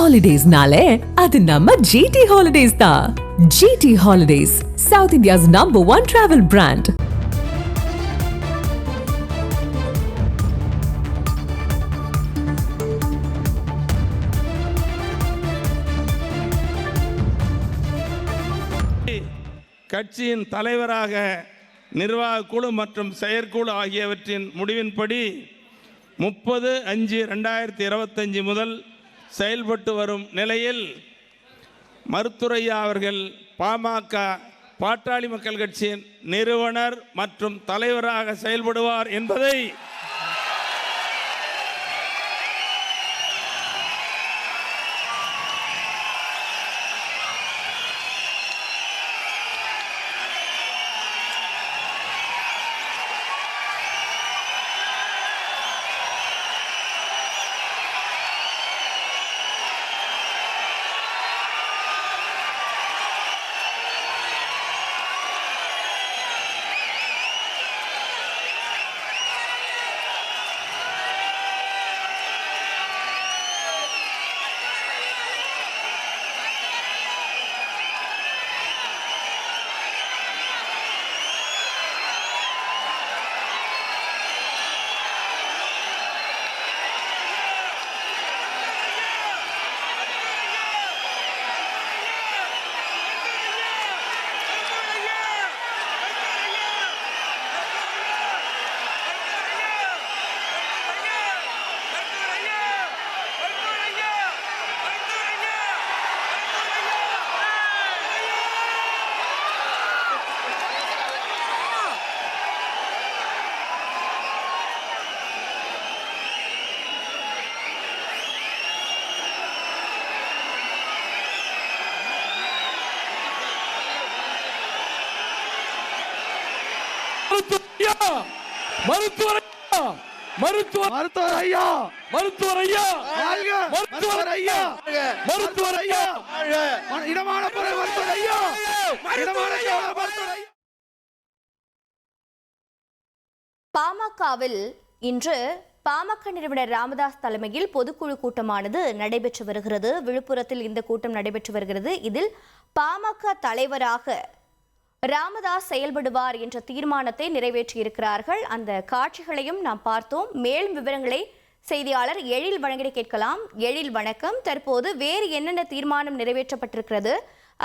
ஹாலிடேஸ்னாலே அது நம்ம ஜிடி ஹாலிடேஸ் தான் GT holidays south India's number one travel brand கட்சியின் தலைவராக நிர்வாக குழு மற்றும் செயற்குழு ஆகியவற்றின் முடிவின்படி முப்பது அஞ்சு ரெண்டாயிரத்தி இருபத்தஞ்சு முதல் செயல்பட்டு வரும் நிலையில் மருத்துரையா அவர்கள் பாமக பாட்டாளி மக்கள் கட்சியின் நிறுவனர் மற்றும் தலைவராக செயல்படுவார் என்பதை மருத்துவர் ஐயா! மருத்துவர் மருத்துவர் ஐயா! மருத்துவர் ஐயா! வாழ்க! மருத்துவர் ஐயா! மருத்துவர் ஐயா! இடமான பொருள் மருத்துவர் ஐயா! இடமான மருத்துவர் ஐயா! பாமகவில் இன்று பாமக நிறுவனர் ராமதாஸ் தலைமையில் பொதுக்குழு கூட்டமானது நடைபெற்று வருகிறது. விழுப்புரத்தில் இந்த கூட்டம் நடைபெற்று வருகிறது. இதில் பாமக தலைவராக ராமதாஸ் செயல்படுவார் என்ற தீர்மானத்தை நிறைவேற்றியிருக்கிறார்கள். அந்த காட்சிகளையும் நாம் பார்த்தோம். மேலும் விவரங்களை செய்தியாளர் எழில் வழங்கிட கேட்கலாம். எழில் வணக்கம். தற்போது வேறு என்னென்ன தீர்மானம் நிறைவேற்றப்பட்டிருக்கிறது?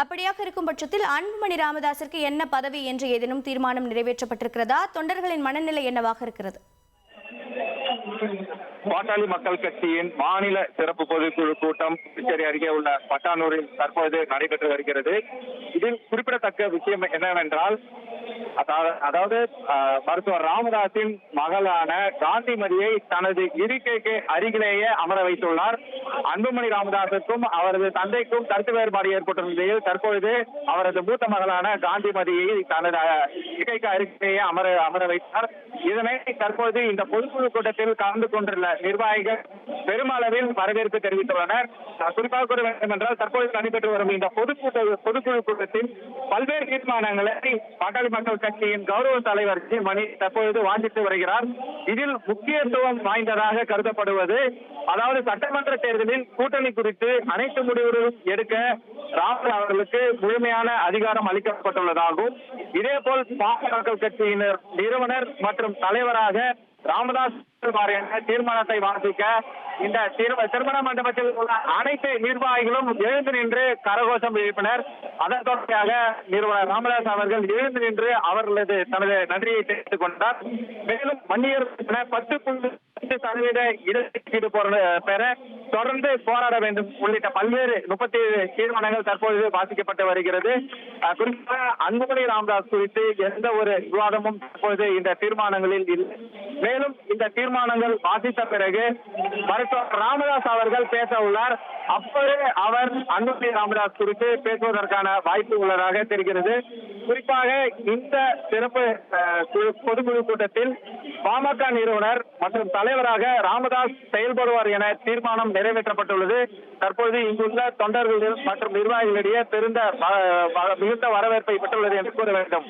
அப்படியாக இருக்கும் பட்சத்தில் அன்புமணி ராமதாஸிற்கு என்ன பதவி என்று ஏதேனும் தீர்மானம் நிறைவேற்றப்பட்டிருக்கிறதா? தொண்டர்களின் மனநிலை என்னவாக இருக்கிறது? பாட்டாளி மக்கள் கட்சியின் மாநில சிறப்பு பொதுக்குழு கூட்டம் புதுச்சேரி அருகே உள்ள பட்டானூரில் தற்போது நடைபெற்று வருகிறது. இதில் குறிப்பிடத்தக்க விஷயம் என்னவென்றால் அதாவது அதாவது மருத்துவர் ராமதாஸின் மகளான காந்திமதியை தனது இருக்கைக்கு அருகிலேயே அமர வைத்துள்ளார். அன்புமணி ராமதாசுக்கும் அவரது தந்தைக்கும் கருத்து வேறுபாடு ஏற்பட்டுள்ள நிலையில் தற்பொழுது அவரது மூத்த மகளான காந்திமதியை தனது இருக்கைக்கு அருகிலேயே அமர அமர வைத்தார். இதனை தற்போது இந்த பொதுக்குழு கூட்டத்தில் கலந்து கொண்டுள்ள நிர்வாகிகள் பெருமளவில் வரவேற்பு தெரிவித்துள்ளனர். குறிப்பாக கூற வேண்டும் என்றால் தற்போது நடைபெற்று வரும் இந்த பொதுக்கூட்ட பொதுக்குழு கூட்டத்தில் பல்வேறு தீர்மானங்களை பாட்டாளி மக்கள் கட்சியின் கௌரவ தலைவர் ஜி. மணி தற்பொழுது வாசித்து வருகிறார். இதில் முக்கியத்துவம் வாய்ந்ததாக கருதப்படுவது அதாவது சட்டமன்ற தேர்தலில் கூட்டணி குறித்து அனைத்து முடிவுகளும் எடுக்க ராகுல் அவர்களுக்கு முழுமையான அதிகாரம் அளிக்கப்பட்டுள்ளதாகவும் இதேபோல் பாட்டாளி மக்கள் கட்சியினர் நிறுவனர் மற்றும் தலைவராக ராமதாஸ் வாரியான தீர்மானத்தை வாசிக்க இந்த திரு- திருமண மண்டபத்தில் உள்ள அனைத்து நிர்வாகிகளும் எழுந்து நின்று கரகோஷம் எழுப்பினர். அதன் தொடர்ச்சியாக நிறுவனர் ராமதாஸ் அவர்கள் எழுந்து நின்று அவர்களது தனது நன்றியை தெரிவித்துக் கொண்டார். மேலும் மன்னியர் பத்து புள்ளி ஐந்து சதவீத இடஒதுக்கீடு பெற தொடர்ந்து போராட வேண்டும். உள்ளிட்ட பல்வேறு முப்பத்தி ஏழு தீர்மானங்கள் தற்போது வாசிக்கப்பட்டு வருகிறது. குறிப்பாக அன்புமணி ராமதாஸ் குறித்து எந்த ஒரு விவாதமும் தற்போது இந்த தீர்மானங்களில் இல்லை. மேலும் இந்த தீர்மானங்கள் வாசித்த பிறகு மருத்துவர் ராமதாஸ் அவர்கள் பேச உள்ளார். அப்போது அவர் அன்புமணி ராமதாஸ் குறித்து பேசுவதற்கான வாய்ப்பு உள்ளதாக தெரிகிறது. குறிப்பாக இந்த சிறப்பு பொதுக்குழு கூட்டத்தில் பாமக நிறுவனர் மற்றும் தலைவராக ராமதாஸ் செயல்படுவார் என தீர்மானம் நிறைவேற்றப்பட்டுள்ளது. தற்போது இங்குள்ள தொண்டர்கள் மற்றும் நிர்வாகிகளிடையே பெருந்த வ- வ- மிகுந்த வரவேற்பை பெற்றுள்ளது என்று கூற வேண்டும்.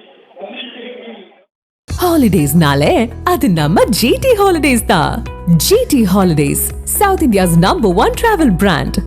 ஹாலிடேஸ்னாலே அது நம்ம ஜிடி ஹாலிடேஸ் தான். GT holidays south India's number one travel brand